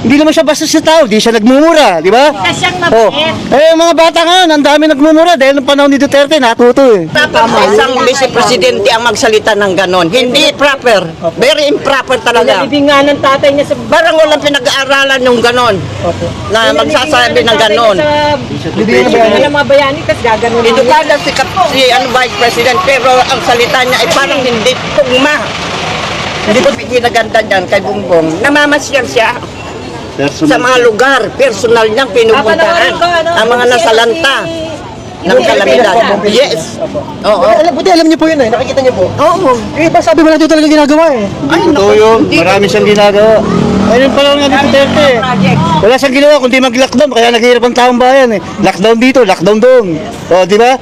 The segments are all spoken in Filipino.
Hindi naman siya basta sa tao, di siya nagmumura, di ba? Kasi siyang Oh. mabait. Eh, yung mga bata ngayon, ang dami nagmumura dahil ng panahon ni Duterte, natuto eh. Dapat isang vice-presidente ang magsalita ng ganon. Hindi proper. Very improper talaga. Nalibingan ng tatay niya sa Parang walang pinag-aaralan yung ganon. Na magsasabi ng ganon. Bibigyan ng mga bayani kasi gaganon lang. Edukada si, si ano, Vice President pero ang salita niya ay parang hindi tugma. Hindi ko pinaganda dyan kay Bongbong. Namamasyal siya sa mga lugar. Personal niyang pinupuntahan. Ang mga nasalanta ng kalamidad. Yes. Oo. Alam, buti alam niyo po yun eh, nakikita niyo po. Oo. Eh, ba sabi mo lang ito talaga ginagawa eh. Ay, Totoo yun, marami siyang ginagawa. Ayun pala nga ni Duterte. Wala siyang ginawa kundi mag-lockdown, kaya naghihirap ang taong bayan eh. Lockdown dito, lockdown doon. O, di ba?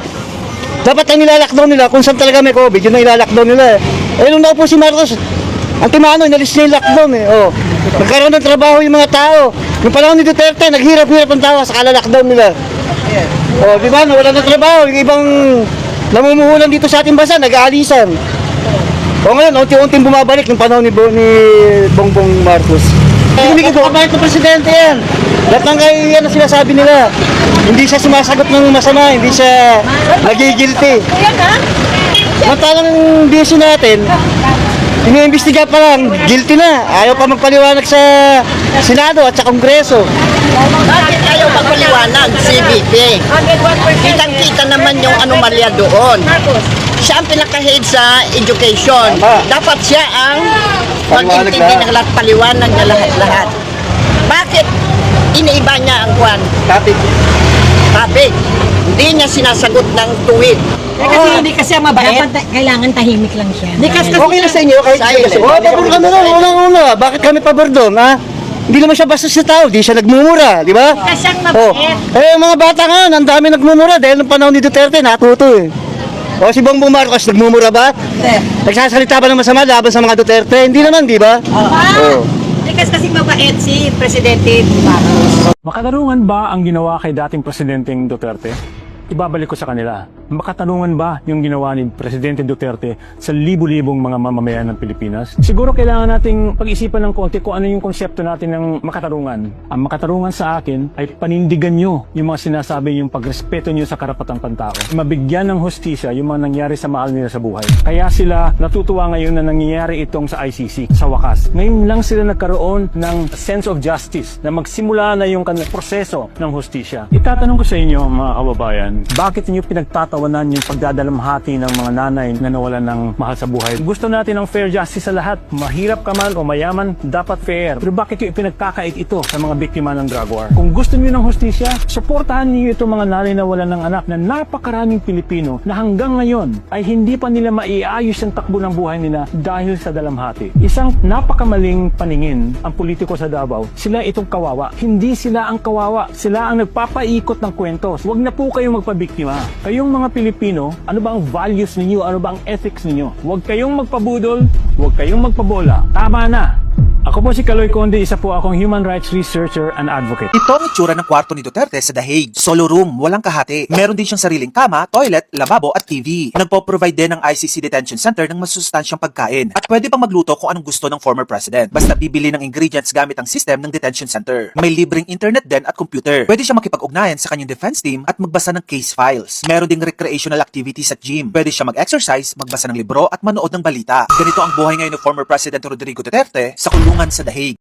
Dapat ang nila-lockdown nila, kung saan talaga may COVID, yun ang nila-lockdown nila eh. Eh, nung naupo si Marcos, ang timano, inalis niya yung lockdown eh. O, nagkaroon ng trabaho yung mga tao. Yung panahon ni Duterte, naghirap-hirap ang tao, saka lockdown nila. O, di ba, nawala ng trabaho. Yung ibang namumuhulan dito sa ating bansa, nag-aalisan. O ngayon, unti-unting bumabalik yung panahon ni, Bo, ni Bongbong Marcos. Hindi ko kabait na presidente yan. Lahat ng kay yan ang sinasabi nila. Hindi siya sumasagot ng masama, hindi siya nagigilty. Mantalang DSU natin, iniimbestiga pa lang, guilty na. Ayaw pa magpaliwanag sa Senado at sa Kongreso. Bakit ayaw magpaliwanag, CBP? Kitang-kita naman yung anomalya doon. Siya ang pinaka-head sa education. Dapat siya ang mag-intindi lahat. ng lahat, paliwanag na lahat-lahat. Bakit iniiba niya ang kwan? Topic. Topic. Hindi niya sinasagot ng tuwid. Eh, kasi hindi kasi ang mabait. Dapat kailangan tahimik lang siya. Hindi kasi Okay na sa inyo kahit Silent. kasi. Oh, pabor kami nun, unang-una. Bakit kami pabor doon, ha? Hindi naman siya basta sa tao, di siya nagmumura, di ba? kasi siyang Oh. mabait. Eh, mga bata ngayon, ang dami nagmumura dahil ng panahon ni Duterte, natuto eh. O si Bongbong Marcos, nagmumura ba? Nagsasalita ba ng masama laban sa mga Duterte? Hindi naman, di ba? Oh. Hindi kasi kasi mabait si Presidente Marcos. Makatarungan ba ang ginawa kay dating Presidenteng Duterte? Ibabalik ko sa kanila. Makatanungan ba yung ginawa ni Presidente Duterte sa libu-libong mga mamamayan ng Pilipinas? Siguro kailangan nating pag-isipan ng konti kung ano yung konsepto natin ng makatarungan. Ang makatarungan sa akin ay panindigan nyo yung mga sinasabi yung pagrespeto nyo sa karapatang pantao. Mabigyan ng hostisya yung mga nangyari sa mahal nila sa buhay. Kaya sila natutuwa ngayon na nangyayari itong sa ICC sa wakas. Ngayon lang sila nagkaroon ng sense of justice na magsimula na yung proseso ng hostisya. Itatanong ko sa inyo mga kababayan, bakit niyo pinagtatawanan yung pagdadalamhati ng mga nanay na nawalan ng mahal sa buhay? Gusto natin ng fair justice sa lahat. Mahirap ka man o mayaman, dapat fair. Pero bakit yung ipinagkakait ito sa mga biktima ng drug war? Kung gusto niyo ng hostisya, suportahan niyo itong mga nanay na walan ng anak na napakaraming Pilipino na hanggang ngayon ay hindi pa nila maiayos ang takbo ng buhay nila dahil sa dalamhati. Isang napakamaling paningin ang politiko sa Davao. Sila itong kawawa. Hindi sila ang kawawa. Sila ang nagpapaikot ng kwento. Huwag na po kayong magpabiktima. Kayong mga Pilipino, ano ba ang values ninyo? Ano ba ang ethics ninyo? Huwag kayong magpabudol. Huwag kayong magpabola. Tama na. Ako po si Kaloy Conde, isa po akong human rights researcher and advocate. Ito ang itsura ng kwarto ni Duterte sa The Hague. Solo room, walang kahati. Meron din siyang sariling kama, toilet, lababo at TV. Nagpo-provide din ng ICC Detention Center ng masustansyang pagkain. At pwede pang magluto kung anong gusto ng former president. Basta bibili ng ingredients gamit ang system ng detention center. May libreng internet din at computer. Pwede siya makipag-ugnayan sa kanyang defense team at magbasa ng case files. Meron ding recreational activities at gym. Pwede siya mag-exercise, magbasa ng libro at manood ng balita. Ganito ang buhay ngayon ni former President Rodrigo Duterte sa kulungan sa The Hague.